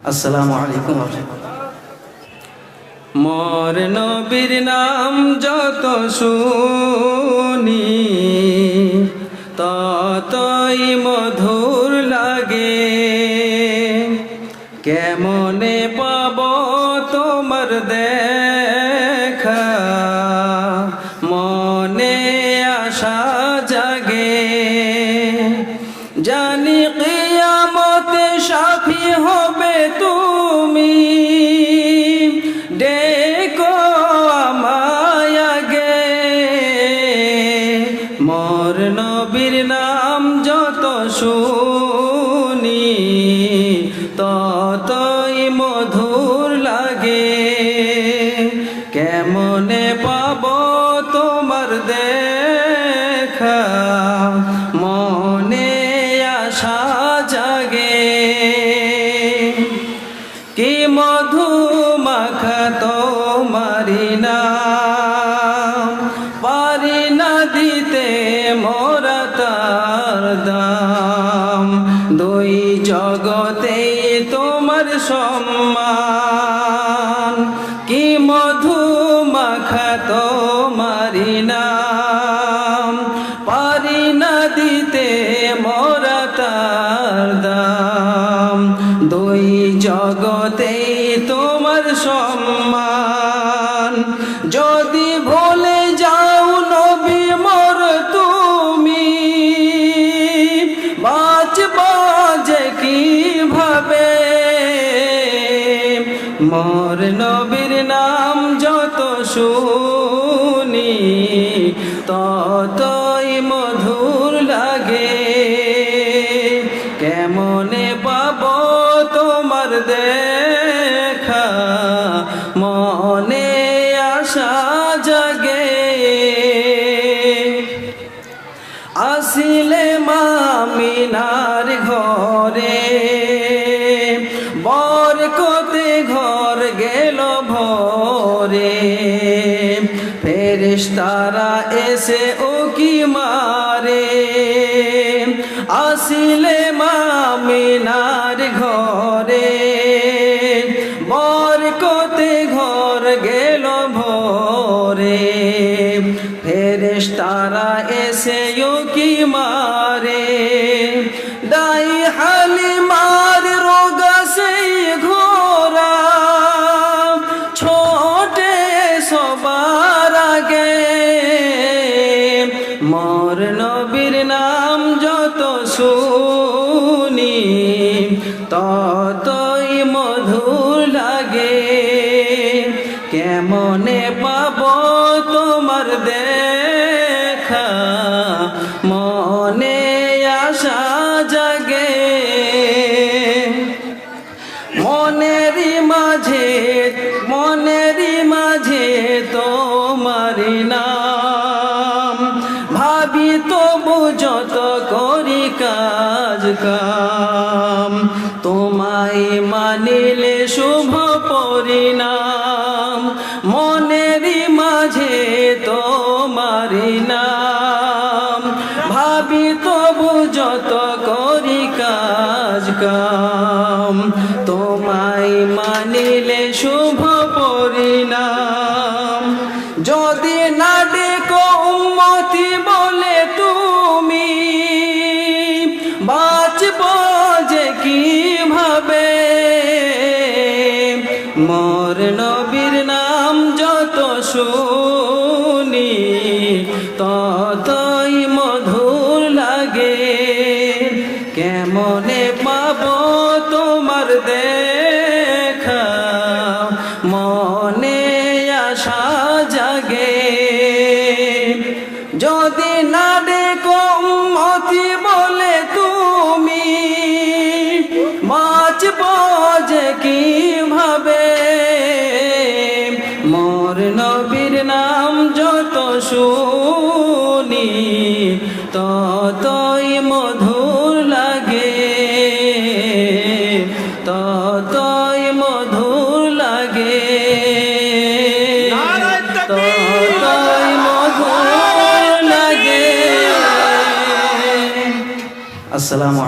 আসসালামু আলাইকুম মর নবীর নাম যত শুনি ততই মধুর মোর নবীর নাম যত শুনি ততই মধুর লাগে। কেমনে পাব তোমার সম্মান। কি মধু মাখা তোমারি নাম। পারি না দিতে মোরা তার দাম। দুই জগতে মোর নবীর নাম যত শুনি ততই মধুর লাগে। কেমনে পাব তোমার দেখা? মনে ফেরেশতারা এসে ও কি মারে। আসিলে মামিনার ঘরে। বরকতে ঘর গেল ভরে। ফেরেশতারা এসে ও কি মারে। দাই হালিমার রোগা সেই ঘোরা। ছোটে সবার আগে মর নবীর নাম যত শুনি ততই মধুর লাগে। কেমনে পাব তোমার দেখা? মনে কাজ কাম। তোমায় মানিলে শুভ পরিণাম। মনেরই মাঝে নাম যত শুনি, ততই মধুর লাগে। কেমনে পাব তোমার দেখা? মনে আশা জাগে। যদি না নবীর নাম যত শুনি ততই মধুর লাগে। ততই মধুর লাগে। ততই মধুর লাগে। আসসালামু